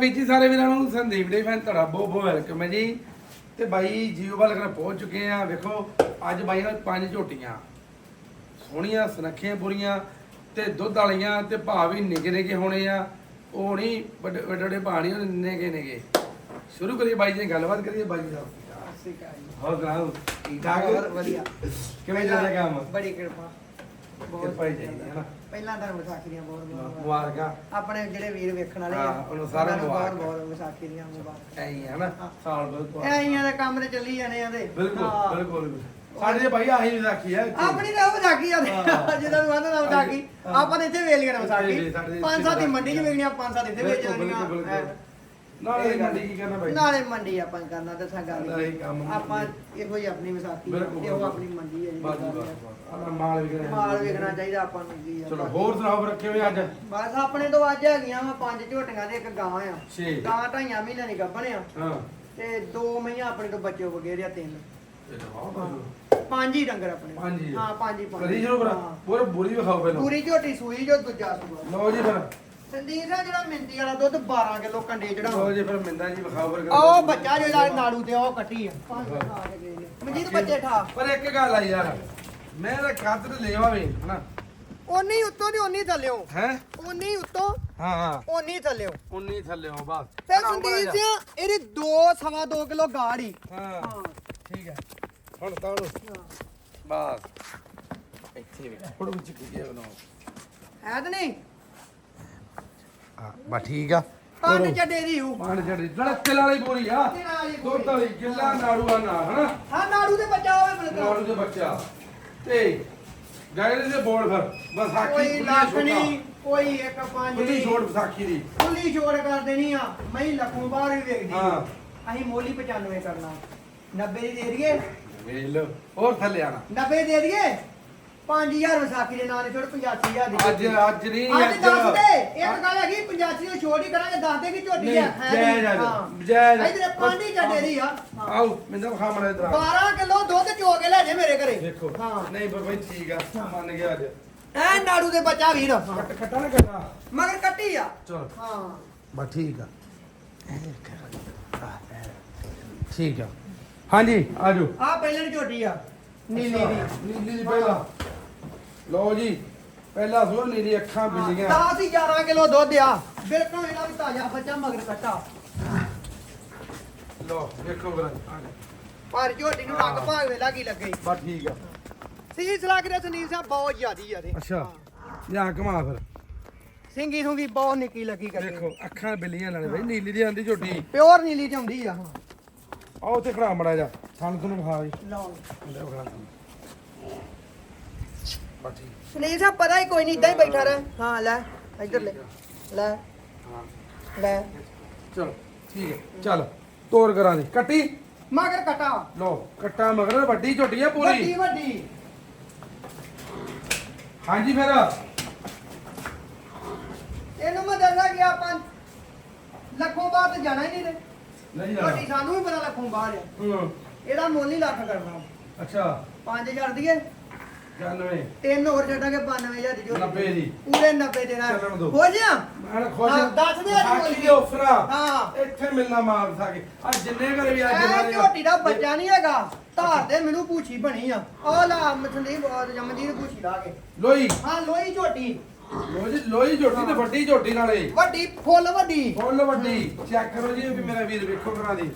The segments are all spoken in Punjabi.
ਵੀਰ ਜੀ ਸਾਰੇ ਵੀਰਾਂ ਨੂੰ ਸੰਦੀਪ ਡੇ ਫੈਨ ਤੁਹਾਡਾ ਬਹੁਤ ਬਹੁਤ ਵੈਲਕਮ ਹੈ ਜੀ। ਤੇ ਬਾਈ ਜੀਓ ਵਾਲ ਕਰ ਪਹੁੰਚ ਚੁੱਕੇ ਆ ਵੇਖੋ ਅੱਜ ਬਾਈ ਨਾਲ ਪੰਜ ਝੋਟੀਆਂ ਸੋਹਣੀਆਂ ਸੁਨੱਖੀਆਂ ਪੂਰੀਆਂ ਤੇ ਦੁੱਧ ਵਾਲੀਆਂ ਤੇ ਭਾਅ ਵੀ ਨਿੱਕੇ ਨਿੱਕੇ ਹੋਣੇ ਆ। ਉਹ ਨਹੀਂ ਵੱਡੇ ਵੱਡੇ ਭਾਅ ਨਹੀਂ ਉਹ ਨਿੱਕੇ ਨਿੱਕੇ ਸ਼ੁਰੂ ਕਰੀਏ ਬਾਈ ਜੀ ਗੱਲਬਾਤ ਕਰੀਏ ਬਾਈ ਸਾਹਿਬ ਹੋਰ ਸੁਣਾਓ? ਠੀਕ ਠਾਕ? ਬਹੁਤ ਵਧੀਆ। ਕਿਵੇਂ ਚੱਲ ਰਿਹਾ ਕੰਮ? ਬੜੀ ਕਿਰਪਾ। ਕਿਰਪਾ ਹੀ ਚਾਹੀਦੀ ਹੈ ਨਾ। ਪਹਿਲਾਂ ਤਾਂ ਵਿਸਾਖੀ ਦੀਆਂ ਬਹੁਤ ਬਹੁਤ ਮੁਬਾਰਕਾਂ। ਆਪਣੇ ਜਿਹੜੇ ਵੀਰ ਵੇਖਣ ਵਾਲੇ ਹਾਂ, ਉਹਨੂੰ ਸਾਰਿਆਂ ਨੂੰ ਬਹੁਤ ਮੁਬਾਰਕਾਂ। ਬਹੁਤ ਵਿਸਾਖੀ ਦੀਆਂ ਮੁਬਾਰਕਾਂ। ਐਂ ਹੀ ਹੈ ਨਾ ਸਾਲ ਬਾਅਦ ਐ ਦੇ ਕੰਮ ਤੇ ਚੱਲੀ ਜਾਣੇ ਆ ਦੇ ਬਿਲਕੁਲ ਹਾਂ। ਬਿਲਕੁਲ। ਸਾਡੇ ਭਾਈ ਆਹੀ ਵਿਸਾਖੀ ਹੈ ਆਪਣੀ ਤਾਂ ਉਹ ਵਿਸਾਖੀ ਆ ਹਾਂ। ਜਿਹਦਾ ਨੂੰ ਆਂਦਾ ਨਾ ਵਿਸਾਖੀ। ਹਾਂ। ਆਪਾਂ ਤਾਂ ਇੱਥੇ ਵੇਲੀਆਂ ਨੇ ਵਿਸਾਖੀ। ਸਾਡੇ- ਪੰਜ ਸੱਤ ਦੀ ਮੰਡੀ 'ਚ ਵੇਚਣੀਆਂ ਪੰਜ ਸੱਤ ਇੱਥੇ ਬਿਲਕੁਲ, ਵੇਚਣੀਆਂ ਬਿਲਕੁਲ। ਬਿਲਕੁਲ। ਨਾਲੇ ਮੰਡੀ ਕੀ ਕਰਨਾ ਭਾਈ? ਨਾਲੇ ਮੰਡੀ ਆਪਾਂ ਕਰਨਾ ਤੇ ਕੰਮ ਆ। ਆਪਾਂ ਇਹੋ ਹੀ ਆਪਣੀ ਵਿਸਾਖੀ ਆ, ਬਿਲਕੁਲ, ਤੇ ਉਹ ਬਿਲਕੁਲ। ਆਪਣੀ ਮੰਡੀ ਹੈ ਜੀ। ਬਸ ਜੀ, ਬਸ। ਆਹ ਮਾਲ ਵੇਖਣਾ ਚਾਹੀਦਾ। ਆਪਾਂ ਨੂੰ ਕੀ ਆ। ਚਲੋ ਹੋਰ ਸੁਣਾਓ ਫਿਰ ਕਿਵੇਂ ਅੱਜ? ਬਸ ਆਪਣੇ ਤੋਂ ਅੱਜ ਹੈਗੀਆਂ ਵਾ ਪੰਜ ਝੋਟੀਆਂ ਤੇ ਇੱਕ ਗਾਂ ਆ। ਛੇ। ਗਾਂ ਢਾਈਆਂ ਮਹੀਨਿਆਂ ਦੀ ਗੱਭਣ ਆ। ਹਾਂ। ਤੇ ਦੋ ਮਹੀਆਂ ਆਪਣੇ ਤੋਂ ਬੱਚੇ ਵਗੈਰੇ ਆ ਤਿੰਨ। ਇਹ ਤਾਂ ਬਹੁਤ ਵਧੀਆ। ਪੰਜ ਹੀ ਡੰਗਰ ਆਪਣੇ ਪੰਜ ਹੀ ਆ। ਹਾਂ ਪੰਜ ਹੀ ਪੰਜ। ਕਰੀ ਸ਼ੁਰੂ ਕਰ ਹਾਂ। ਪੂਰਾ ਬੁਰੀ ਵਿਖਾਓ ਪਹਿਲਾਂ। ਪੂਰੀ ਝੋਟੀ ਸੂਈ ਜੋ ਦੂਜਾ ਸੂਆ। ਲਓ ਜੀ ਫਿਰ। ਸੰਦੀਪ ਦਾ ਜਿਹੜਾ ਮਿੰਦੀ ਵਾਲਾ ਦੁੱਧ 12 ਕਿਲੋ ਕੰਡੇ ਲਓ ਜਿਹੜਾ ਜੀ ਫਿਰ ਮਿੰਦਾ ਜੀ ਵਿਖਾਓ ਫਿਰ। ਉਹ ਬੱਚਾ ਜਿਹੜਾ ਨਾੜੂ ਤੇ ਉਹ ਕੱਟੀ ਆ। ਮਨਜੀਤ ਬੱਚੇ ਠਾ। ਪਰ ਇੱਕ ਗੱਲ ਆ ਯਾਰ। ਮੈਂ ਤਾਂ ਕੱਦ ਤੇ ਲੈਵਾ ਵੇ ਹਨਾ? ਉਨੀ ਉੱਤੋਂ ਦੀ ਉਨੀ ਥੱਲਿਓ। ਹੈ? ਉਨੀ ਉੱਤੋਂ ਹਾਂ ਹਾਂ। ਉਨੀ ਥੱਲਿਓ। 19 ਥੱਲੇ ਹੋ ਬਸ ਨਾਲ ਸੰਦੀਪ ਜਾ। ਜੀ ਇਹਦੀ 2 ਸਵਾ 2 ਕਿਲੋ ਗਾੜੀ। ਹਾਂ। ਹਾਂ। ਠੀਕ ਹੈ। ਹੁਣ ਤਾਂ ਹੁਣ ਬਸ। ਇੱਥੇ ਵੀ ਫੋਟੋ ਵਿੱਚ ਕੀ ਬਣਾਓ ਹੈ ਤਾਂ ਨਹੀਂ? ਹਾਂ ਬਸ ਠੀਕ ਆ। ਪੰਜ ਚੱਡੇ ਦੀ ਹੂ। ਪਾਣ ਜੜੀ ਲੜਕੇ ਵਾਲੀ ਪੂਰੀ ਆ। ਦੁੱਧ ਵਾਲੀ ਗਿੱਲਾ ਨਾੜੂ ਆ ਨਾ ਹਨਾ? ਹਾਂ ਨਾੜੂ ਦੇ ਬੱਚਾ ਹੋਵੇ ਨਾੜੂ ਦੇ ਬੱਚਾ। ਤੇ ਗਾਇਲੇ ਦੇ ਬੋਲ ਫਿਰ ਵਿਸਾਖੀ ਕੋਈ ਖੁੱਲੀ ਲੱਖ ਛੋਟਾ। ਨਹੀਂ ਕੋਈ ਇੱਕ ਪੰਜ ਖੁੱਲੀ ਨਹੀਂ। ਛੋਟ ਵਿਸਾਖੀ ਦੀ। ਖੁੱਲੀ ਛੋੜ ਕਰ ਦੇਣੀ ਆ ਮੈਂ ਲੱਖੋਂ ਬਾਹਰ ਵੀ ਵੇਖਦੀ। ਹਾਂ। ਅਸੀਂ ਮੋਲੀ 95 ਕਰਨਾ। 90 ਦੀ ਦੇ ਦਈਏ। ਵੇਖ ਲਓ ਹੋਰ ਥੱਲੇ ਆਣਾ 90 ਦੇ ਦਈਏ। 5000 ਵਿਸਾਖੀ ਦੇ ਨਾਂ ਤੇ ਛੋੜ 85000 ਦੀ ਅੱਜ ਅੱਜ ਨਹੀਂ ਅੱਜ ਦੱਸ ਦੇ ਇੱਕ ਗੱਲ ਹੈਗੀ 85 ਦੀ ਛੋੜ ਹੀ ਕਰਾਂਗੇ ਦੱਸ ਦੇ ਕਿ ਝੋਟੀ ਹੈ। ਹਾਂ। ਜਾਇਜ਼ ਆ। ਇੱਧਰ ਹੀ ਚੱਡੇ ਦੀ ਆ। ਆਓ ਮੈਨੂੰ ਖਾ ਮੜਾ ਇਧਰ 12 ਕਿਲੋ ਦੁੱਧ ਚੋ ਕੇ ਲੈ ਜੇ ਮੇਰੇ ਘਰੇ। ਦੇਖੋ। ਹਾਂ। ਨਹੀਂ ਬਈ ਠੀਕ ਆ ਮੰਨ ਗਿਆ ਅੱਜ। ਐ ਨਾੜੂ ਦੇ ਬੱਚਾ ਵੀਰ। ਕੱਟ ਕੱਟਾ ਨਾ ਕਰਨਾ। ਮਗਰ ਕੱਟੀ ਆ। ਚਲੋ। ਹਾਂ। ਬਸ ਠੀਕ ਆ। ਠੀਕ ਆ। ਹਾਂਜੀ ਆਜੋ ਆ ਪਹਿਲਾਂ ਝੋਟੀ ਆ। ਨੀਲੀ ਦੀ। ਨੀਲੀ ਦੀ ਪਹਿਲਾ। ਲਓ ਜੀ ਪਹਿਲਾ ਸੋ ਨੀਲੀ ਅੱਖਾਂ ਬਿੱਲੀਆਂ 10 ਹੀ 11 ਕਿਲੋ ਦੁੱਧ ਆ। ਬਿਲਕੁਲ ਇਹਦਾ ਵੀ ਤਾਜ਼ਾ ਬੱਚਾ ਮਗਰ ਕੱਟਾ। ਲਓ ਵੇਖੋ ਫਿਰ ਆ ਜਾ। ਪਰ ਝੋਟੀ ਨੂੰ ਰੰਗ ਭਾਗ ਵੇਲਾ ਕੀ ਲੱਗੇ। ਬਸ ਠੀਕ ਆ। ਸੀਸ ਲੱਗ ਰਿਹਾ ਸੁਨੀਲ ਸਾਹਿਬ ਬਹੁਤ ਜ਼ਿਆਦੀ ਆ ਇਹਦੇ। ਅੱਛਾ ਜਾਂ ਘਮਾ ਫਿਰ। ਸਿੰਗੀ ਸੁੰਗੀ ਬਹੁਤ ਨਿੱਕੀ ਲੱਗੀ ਕਰੀ ਦੇਖੋ ਅੱਖਾਂ ਬਿੱਲੀਆਂ ਨਾਲੇ ਬਈ ਨੀਲੀ ਦੀ ਆਂਦੀ ਝੋਟੀ। ਪਿਓਰ ਨੀਲੀ ਚ ਆਉਂਦੀ ਆ ਆ ਉੱਥੇ ਖੜਾ ਮੜਾ ਜਾ ਸਾਨੂੰ ਤੁਹਾਨੂੰ ਵਿਖਾ ਵੀ ਲਓ। ਮੁੰਡਾ ਵਿਖਾ। ਸਾਨੂੰ। ਬਸ ਠੀਕ ਸੁਨੀਲ ਸਾਹਿਬ ਪਤਾ ਹੀ ਕੋਈ ਨਹੀਂ ਇਦਾਂ ਹੀ ਬੈਠਾ ਰਹਿ। ਹਾਂ ਲੈ ਇੱਧਰ ਲੈ ਲੈ ਹਾਂ ਲੈ। ਚਲੋ ਠੀਕ ਹੈ ਚੱਲ ਤੋਰ ਕਰਾਂ ਦੀ। ਕੱਟੀ? ਮਗਰ ਕਟਾ। ਲਓ ਕੱਟਾ ਮਗਰ ਵੱਡੀ ਝੋਟੀ ਆ ਵੱਡੀ ਪੂਰੀ। ਵੱਡੀ ਹਾਂਜੀ ਫਿਰ। ਇਹਨੂੰ ਮੈਂ ਦੱਸਦਾ ਕਿ ਆਪਾਂ ਲੱਖੋਂ ਬਾਅਦ ਜਾਣਾ ਹੀ ਨਹੀਂ ਤੇ। ਨਹੀਂ ਝੋਟੀ ਸਾਨੂੰ ਵੀ ਪਤਾ ਲੱਖੋਂ ਬਾਹਰ ਆ। ਹੂੰ। ਇਹਦਾ ਮੁੱਲ ਹੀ ਲੱਖ ਕਰਨਾ। ਅੱਛਾ। 5000 ਦੀਏ 91 ਤਿੰਨ ਹੋਰ ਛੱਡਾਂਗੇ 92000 ਦੀ ਝੋਟੀ 90 ਦੀ ਪੂਰੇ 90 ਦੇਣਾ ਚੱਲਣ ਦਿਓ। ਹੋ ਜਾ ਮੈਂ ਖੁਸ਼ ਹਾਂ, ਦੱਸ ਦੇ ਅੱਜ ਕੋਈ। ਦੇ ਆਫਰਾਂ ਹਾਂ। ਇੱਥੇ ਮਿਲਣਾ ਮਾਰ ਸਾਕੇ ਆ ਜਿੰਨੇ ਘਰ ਵੀ ਅੱਜ ਇਹ ਝੋਟੀ ਦਾ ਬੱਚਾ ਨਹੀਂ ਹੈਗਾ। ਧਾਰ ਤੇ ਮੈਨੂੰ ਪੂਛੀ ਬਣੀ ਆ। ਉਹ ਲਾ ਮਥੰਦੀ ਜਮਦੀ ਨੂੰ ਪੂਛੀ ਲਾ ਕੇ। ਲੋਈ। ਹਾਂ ਲੋਈ ਝੋਟੀ। ਲੋ ਜੀ ਲੋਈ ਝੋਟੀ ਤੇ ਵੱਡੀ ਝੋਟੀ ਨਾਲੇ। ਵੱਡੀ ਫੁੱਲ ਵੱਡੀ। ਫੁੱਲ ਵੱਡੀ। ਚੈੱਕ ਕਰੋ ਜੀ ਵੀ ਮੇਰਾ ਵੀਰ ਵੇਖੋ ਕਰਾ ਦੀ।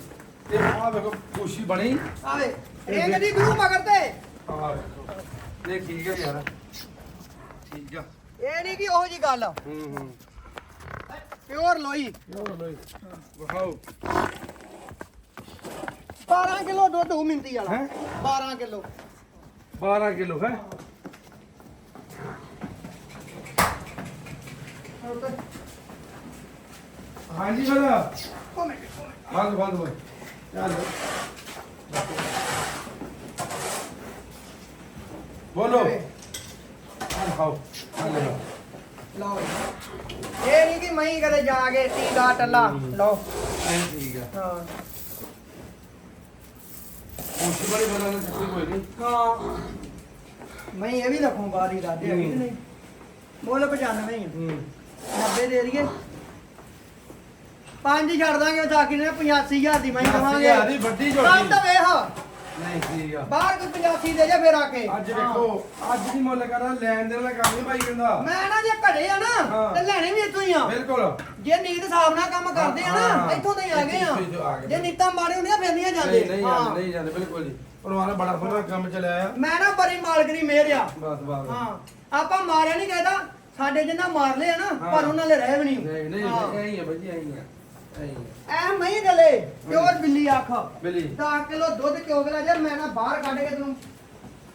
ਤੇ ਆਹ ਵੇਖੋ ਖੁਸ਼ੀ ਬਣੀ। ਆਵੇ ਰਿੰਗ ਦੀ ਗੁਰੂ ਮਗਰ ਤੇ। ਆਹ ਵੇਖੋ। ਇਹ ਠੀਕ ਹੈ ਯਾਰ। ਠੀਕ ਆ। ਇਹ ਨਹੀਂ ਕਿ ਉਹੋ ਜੀ ਗੱਲ। ਹੂੰ ਹੂੰ। ਪਿਓਰ ਲੋਈ। ਲੋ ਲੋਈ। ਵਾਓ 12 ਕਿਲੋ ਦੁੱਧ ਉਹ ਮਿੰਤੀ ਵਾਲਾ। ਹੈਂ? 12 ਕਿਲੋ। 12 ਕਿਲੋ ਹੈ? ਹਾਂਜੀ ਮਿੰਟ ਬੰਦ ਬੰਦ ਹੋਏ ਚੱਲ। ਬੋਲੋ ਆ ਖਾਓ ਆ ਲੈ ਲਓ ਲਓ ਇਹ ਨਹੀਂ ਕਿ ਮੈਂ ਕਦੇ ਜਾ ਕੇ ਟੀਕਾ ਟੱਲਾ ਲਓ ਐਂ ਠੀਕ ਆ ਹਾਂ ਖੁਸ਼ੀ ਬੜੀ ਬਣਾ ਚੱਕਰੀ ਕੋਈ ਨਹੀਂ ਹਾਂ ਮੈਂ ਇਹ ਵੀ ਰੱਖੂ ਬਾਰੀ ਦਾ ਦੇ। ਨਹੀਂ ਮੁੱਲ 95 ਹੀ ਆ। ਹੂੰ 90 ਦੇ ਦਈਏ ਪੰਜ ਛੱਡ ਦਾਂਗੇ ਵਿਸਾਖੀ ਨੇ 85000 ਦੀ ਮੈਂ ਦਵਾਂਗੇ ਹਜ਼ਾਰ ਦੀ ਵੱਡੀ ਝੋਟੀ। ਕੰਮ ਤਾਂ ਵੇਖ ਨਹੀਂ ਠੀਕ ਆ ਬਾਹਰ ਕੋਈ 85 ਦੇ ਜਾ ਫੇਰ ਆ ਕੇ ਅੱਜ ਹਾਂ। ਵੇਖੋ ਅੱਜ ਦੀ ਮੁੱਲ ਕਰਾਂ ਲੈਣ ਦੇਣ ਦਾ ਕੰਮ ਨਹੀਂ ਭਾਈ ਕਹਿੰਦਾ ਮੈਂ ਨਾ ਜੇ ਘੜੇ ਆ ਨਾ ਹਾਂ। ਤੇ ਲੈਣੇ ਵੀ ਇੱਥੋਂ ਹੀ ਆ ਬਿਲਕੁਲ ਜੇ ਨੀਤ ਹਿਸਾਬ ਨਾਲ ਕੰਮ ਕਰਦੇ ਆ ਹਾਂ। ਨਾ ਇੱਥੋਂ ਤਾਂ ਹੀ ਆ ਗਏ ਇੱਥੋਂ ਹੀ ਆ ਆ ਗਏ। ਜੇ ਨੀਤਾਂ ਮਾਰੇ ਹੁੰਦੀਆਂ ਫਿਰ ਨਹੀਂ ਜਾਂਦੇ ਨਹੀਂ ਨਹੀਂ ਹਾਂ। ਜਾਂਦੇ ਨਹੀਂ ਜਾਂਦੇ ਬਿਲਕੁਲ ਜੀ ਪਰਵਾਨਾ ਬੜਾ ਸੋਹਣਾ ਕੰਮ ਚੱਲਿਆ ਆ ਮੈਂ ਨਾ ਬੜੀ ਮਾਲਕਰੀ ਮੇਰ ਆ ਬਸ ਬਸ ਹਾਂ ਆਪਾਂ ਮਾਰਿਆ ਨਹੀਂ ਕਹਿੰਦਾ ਸਾਡੇ ਜਿੰਨਾ ਮਾਰ ਲਿਆ ਨਾ ਹਾਂ। ਪਰ ਉਹਨਾਂ ਨੇ ਰਹਿ ਵੀ ਨਹੀਂ ਨਹੀਂ ਨਹੀਂ ਹਾਂ। ਐਂ ਹੀ ਆ ਆ ਐਂ ਹੀ ਆ ਐ ਮਹੀਂ ਗਲੇ ਪਿਓਰ ਬਿੱਲੀ ਅੱਖ ਬਿੱਲੀ। 10 ਕਿਲੋ ਦੁੱਧ ਕਿਉਂ ਗਲਾ ਯਾਰ ਮੈਂ ਨਾ ਬਾਹਰ ਕੱਢ ਕੇ ਤੈਨੂੰ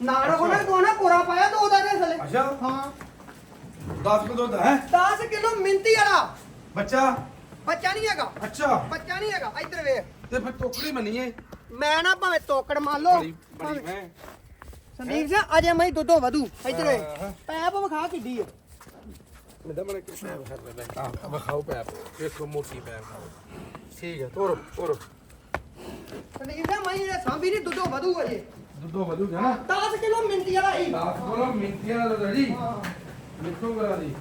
ਨਾਲ ਉਹਨੇ ਤੂੰ ਨਾ ਪੂਰਾ ਪਾਇਆ ਤੂੰ ਉਹਦਾ ਦੇ ਥਲੇ। ਅੱਛਾ। ਹਾਂ। 10 ਕਿਲੋ ਦੁੱਧ ਹੈ? 10 ਕਿਲੋ ਮਿੰਤੀ ਵਾਲਾ। ਬੱਚਾ? ਬੱਚਾ ਨਹੀਂ ਹੈਗਾ। ਅੱਛਾ। ਬੱਚਾ ਨਹੀਂ ਹੈਗਾ। ਇੱਧਰ ਵੇਖ। ਤੇ ਫਿਰ ਟੋਕਰੀ ਮੰਨੀਏ ਮੈਂ ਨਾ ਭਾਵੇਂ ਤੋਕੜ ਮੰਨ ਲਓ। ਸੰਦੀਪ ਸਿੰਘ ਅਜੇ ਮੈਂ ਦੁੱਧੋਂ ਵਧੂ। ਇੱਧਰ ਵੇਖ। ਪੈਪ ਵਿਖਾ ਕਿੱਡੀ ਹੈ ਮੈਂ ਤਾਂ ਮਨ ਕਿ ਪੈਪ ਕਰ ਲੈ ਆ ਵਿਖਾਓ ਪੈਪ ਵੇਖੋ ਮੋਟੀ ਪੈਪ ਠੀਕ ਹੈ ਤੋਰ ਤੋਰ। ਸੰਦੀਪ ਸਿੰਘ ਮੈਂ ਇਹ ਸਾਂਭੀ ਨਹੀਂ ਦੁੱਧੋਂ ਵਧੂ ਅਜੇ ਦੁੱਧੋ ਵਧੂਗਾ ਨਾ? 10 ਕਿਲੋ ਮਿੰਤੀ ਵਾਲਾ ਹੀ। 10 ਕਿਲੋ ਮਿੰਟੀਆਂ ਨਾਲ ਰੈਡੀ ਹਾਂ ਲਿਖੋ ਕਰਾ ਦੀ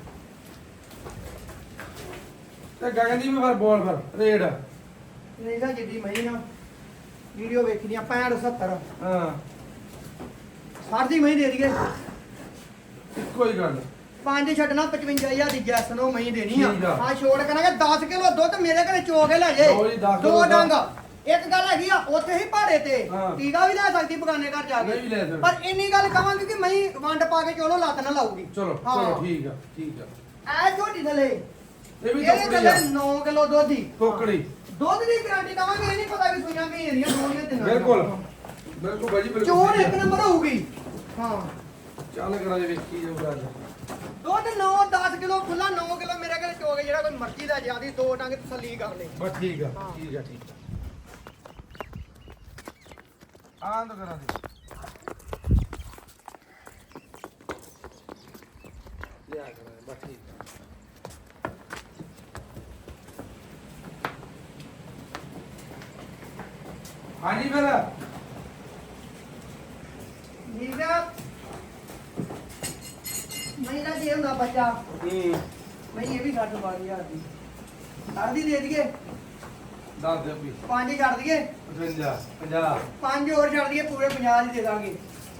ਤੇ ਗਗਨ ਦੀ ਵੀ ਫਿਰ ਬੋਲ ਫਿਰ ਰੇਡ। ਨਹੀਂ ਤਾਂ ਜਿੱਦੀ ਮੈਂ ਨਾ ਵੀਡੀਓ ਵੇਖਦੀਆਂ 65 70 ਹਾਂ। 60 ਦੀ ਮੈਂ ਦੇ ਦਈਏ। ਇੱਕੋ ਹੀ ਗੱਲ। ਪੰਜ ਛੱਡਣਾ 55000 ਦੀ ਜੈਸ ਨੂੰ ਮੈਂ ਦੇਣੀ ਆ। ਠੀਕ ਆ। ਛੋੜ ਕਰਾਂਗੇ 10 ਕਿਲੋ ਦੁੱਧ ਮੇਰੇ ਘਰੇ ਚੋ ਕੇ ਲੈ ਜੇ। ਲਓ ਜੀ, ਦਸ ਦੋ ਡੰਗ। ਇੱਕ ਗੱਲ ਹੈਗੀ ਆ ਉੱਥੇ ਹੀ ਪਹਾੜੇ ਤੇ। ਹਾਂ। ਟੀਕਾ ਵੀ ਲੈ ਸਕਦੀ ਬਗਾਨੇ ਘਰ ਜਾ ਨਹੀਂ ਵੀ ਲੈ ਕੇ ਸਕਦੀ। ਪਰ ਇੰਨੀ ਗੱਲ ਕਵਾਂਗੇ ਕਿ ਮੈਂ ਵੰਡ ਪਾ ਕੇ ਚੋਲੋ ਲੱਤ ਨਾ ਲਾਊਗੀ। ਚਲੋ। ਚਲੋ ਠੀਕ ਆ ਠੀਕ ਆ। ਐ ਝੋਟੀ ਥਲੇ। ਇਹ ਵੀ ਇਹਦੇ ਥਲੇ ਆ। 9 ਕਿਲੋ ਦੁੱਧ ਦੀ ਟੋਕਰੀ। ਦੁੱਧ ਦੀ ਗਾਰੰਟੀ ਦਵਾਂਗੇ ਇਹ ਨਹੀਂ ਪਤਾ ਵੀ ਸੂਈਆਂ ਵੀ ਇਹਦੀਆਂ ਦੋਣੀਆਂ ਤਿੰਨਾਂ ਬਿਲਕੁਲ। ਬਿਲਕੁਲ ਬਾਜੀ ਬਿਲਕੁਲ ਚੋਣ ਇੱਕ। ਨੰਬਰ ਹੋਊਗੀ। ਹਾਂ। ਚੱਲ ਕਰਾ ਦੇ ਵੇਖੀ ਜਾਊਗਾ ਅੱਜ। ਦੁੱਧ 9 10 ਕਿਲੋ ਖੁੱਲਾ 9 ਕਿਲੋ ਮੇਰੇ ਘਰੇ ਚੋਗੇ ਜਿਹੜਾ ਕੋਈ ਮਰਜ਼ੀ ਦਾ ਜਿਆਦੀ ਦੋ ਡੰਗ ਤਸੱਲੀ ਕਰ ਲੈ। ਬਸ ਠੀਕ ਆ ਹਾਂ। ਠੀਕ ਆ ਠੀਕ ਆ। ਆਂ ਤਾਂ ਕਰਾ ਦੇ। ਲਿਆ ਕਰਾ ਦੇ, ਬਸ ਠੀਕ ਆ। ਹਾਂਜੀ ਫਿਰ ਨੀਗਾ ਮਹੀਨਾ ਜੇ ਹੁੰਦਾ ਬੱਚਾ। ਹੂੰ। ਮੈਂ ਇਹ ਵੀ ਛੱਡ ਪਾ ਦਿਆ ਦੀ। ਅਰਦੀ ਦੇ ਦਈਏ। ਦੱਸ ਦੇ ਵੀ। ਪੰਜ ਛੱਡ ਦਈਏ। 55 50 ਪੰਜ ਹੋਰ ਛੱਡ ਦਈਏ ਪੂਰੇ 50 ਦੀ ਦੇ ਦਾਂਗੇ।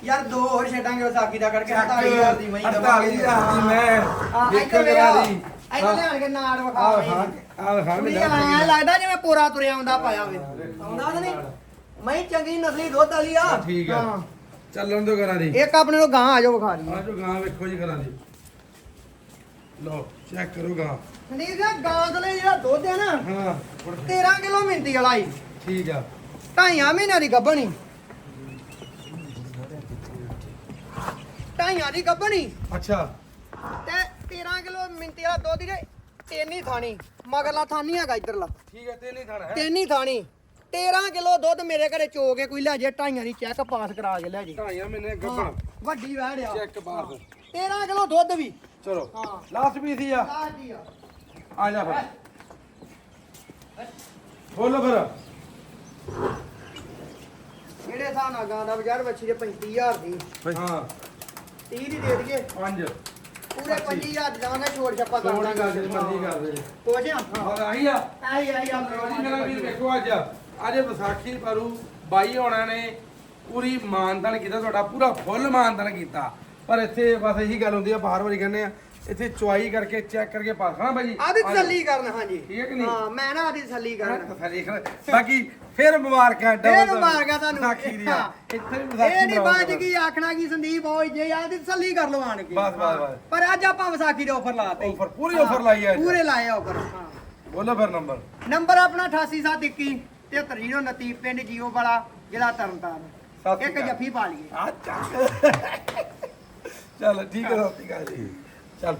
ਯਾਰ ਦੋ ਹੋਰ ਛੱਡਾਂਗੇ ਵਿਸਾਖੀ ਦਾ ਕਰਕੇ 48000 ਦੀ ਮਹੀਂ 48000 ਦੀ ਮੈਂ। ਦੇਖੋ ਵੇਖ ਦੀ ਇੱਧਰ ਲਿਆਣ ਕੇ ਨਾੜ ਵਿਖਾ ਹਾਂ। ਆਹ ਹਾਂ ਐਂ ਲੱਗਦਾ ਜਿਵੇਂ ਪੂਰਾ ਤੁਰਿਆ ਆਉਂਦਾ ਪਾਇਆ ਵੇ ਹਾਂ, ਵੇਖੋ ਆਉਂਦਾ ਨਹੀਂ। ਮੈਂ ਚੰਗੀ ਨਸਲੀ ਦੁੱਧ ਵਾਲੀ ਆ। ਠੀਕ ਆ। ਚੱਲਣ ਦੋ ਕਰਾਂ ਦੀ। ਇੱਕ ਆਪਣੇ ਨੂੰ ਗਾਂ ਆ ਜਾਓ ਵਿਖਾ ਦੀ ਆ ਜੋ ਗਾਂ ਵੇਖੋ ਜੀ ਕਰਾਂ ਦੀ। ਲਓ ਚੈੱਕ ਕਰੋ ਗਾਂ ਸੰਦੀਪ ਜੀ ਗਾਂ ਦੇ ਲਈ ਜਿਹੜਾ ਦੁੱਧ ਹੈ ਨਾ ਹਾਂ 13 ਕਿਲੋ ਮਿੰਦੀ ਵਾਲਾ ਹੀ ਠੀਕ ਆ। ਢਾਈਆਂ ਮਹੀਨਿਆਂ ਦੀ ਗੱਭਣੀ। ਢਾਈਆਂ ਦੀ ਗੱਭਣੀ। ਅੱਛਾ। ਤੇ 13 ਕਿਲੋ ਮਿੰਤੀ ਵਾਲਾ ਦੁੱਧ ਦੇ ਤਿੰਨ ਥਾਣੀ। ਮਗਰਲਾ ਥਾਣੀ ਹੈਗਾ ਇਧਰਲਾ। ਠੀਕ ਹੈ ਤੇ ਨਹੀਂ ਖਾਣਾ ਹੈ। ਤਿੰਨ ਥਾਣੀ। 13 ਕਿਲੋ ਦੁੱਧ ਮੇਰੇ ਘਰੇ ਚੋ ਕੇ ਕੋਈ ਲੈ ਜੇ ਢਾਈਆਂ ਦੀ ਚੈੱਕ ਪਾਸ ਕਰਾ ਕੇ ਲੈ ਜੇ। ਢਾਈਆਂ ਮਹੀਨੇ ਗੱਭਣ। ਵੱਡੀ ਵਹਿੜ ਆ। ਚੈੱਕ ਪਾਸ 13 ਕਿਲੋ ਦੁੱਧ ਵੀ। ਚਲੋ ਹਾਂ। ਲਾਸਟ ਪੀਸ ਹੀ ਆ। ਆਹ ਜੀ ਆ। ਆ ਜਾ ਫਿਰ। ਬੋਲੋ ਫਿਰ। ਜਿਹੜੇ ਹਿਸਾਬ ਨਾਲ ਗਾਂ ਦਾ ਬਾਜ਼ਾਰ ਬੱਚੀ ਦੇ 35000 ਦੀ। ਹਾਂ। 30 ਦੀ ਦੇ ਦਈਏ। ਪੰਜ। ਪੂਰੇ 25000 ਜਾਵਾਂਗੇ ਛੋੜ ਛੱਪਾ ਕਰ ਥੋੜੀ ਗੱਲ ਦਾਂਗੇ ਜਿਹੜੀ ਮਰਜ਼ੀ ਕਰ ਦੇ। ਕੋਝਿਆ ਹਾਂ ਆਹੀ ਆ। ਆਈ ਆਈ ਆ। ਮੇਰਾ ਵੀਰ ਵੇਖੋ ਅੱਜ। ਅੱਜ ਵਿਸਾਖੀ ਪਰੂ ਬਾਈ ਹੋਣਾ ਨੇ ਪੂਰੀ ਮਾਨਦਾਨ ਕੀਤਾ ਤੁਹਾਡਾ ਪੂਰਾ ਫੁੱਲ ਮਾਨਦਾਨ ਕੀਤਾ। ਪਰ ਇੱਥੇ ਬਸ ਇਹੀ ਗੱਲ ਹੁੰਦੀ ਆ ਬਾਹਰ ਵਾਰੀ ਕਹਿੰਦੇ ਆ ਇੱਥੇ ਚੁਆਈ ਕਰਕੇ ਚੈੱਕ ਕਰਕੇ ਪਾਸ ਹਾਂ ਬਾਈ। ਆਦੀ ਤਸੱਲੀ ਕਰਨ ਹਾਂਜੀ। ਠੀਕ ਨਹੀਂ? ਹਾਂ ਮੈਂ ਨਾ ਆਦੀ ਤਸੱਲੀ ਕਰਨ। ਤਸੱਲੀ ਕਰ ਬਾਕੀ ਫਿਰ ਮੁਬਾਰਕਾਂ ਫੇਰ ਮੁਬਾਰਕਾਂ ਤੁਹਾਨੂੰ। ਵਿਸਾਖੀ ਦੀਆਂ। ਇੱਥੇ ਵੀ ਇਹ ਵਿਸਾਖੀ ਨਹੀਂ ਮਨਾਓ ਬਾਤ ਕੀ ਆਖਣਾ ਕੀ ਸੰਦੀਪ ਹੋਈ ਜੇ ਆਦੀ ਤਸੱਲੀ ਕਰ ਲਓ ਆਣ ਕੇ। ਬਸ, ਬਸ, ਬਸ। ਪਰ ਅੱਜ ਆਪਾਂ ਵਿਸਾਖੀ ਦੇ ਆਫਰ ਲਾਤੇ Offer, ਪੂਰੀ offer ਲਾਈ ਹੈ। ਪੂਰੇ ਲਾਏ ਆਫਰ ਹਾਂ। ਬੋਲੋ ਫਿਰ ਨੰਬਰ। ਨੰਬਰ ਆਪਣਾ 8871 7329 ਪਿੰਡ ਜੀਓ ਵਾਲਾ ਜ਼ਿਲ੍ਹਾ ਤਰਨਤਾਰਨ। ਇੱਕ। ਜੱਫੀ ਪਾ ਲਈਏ। ਆ ਚੱਕ ਚੱਲ ਠੀਕ ਹੈ ਸਤਿ ਸ਼੍ਰੀ ਅਕਾਲ ਜੀ। ਚੱਲ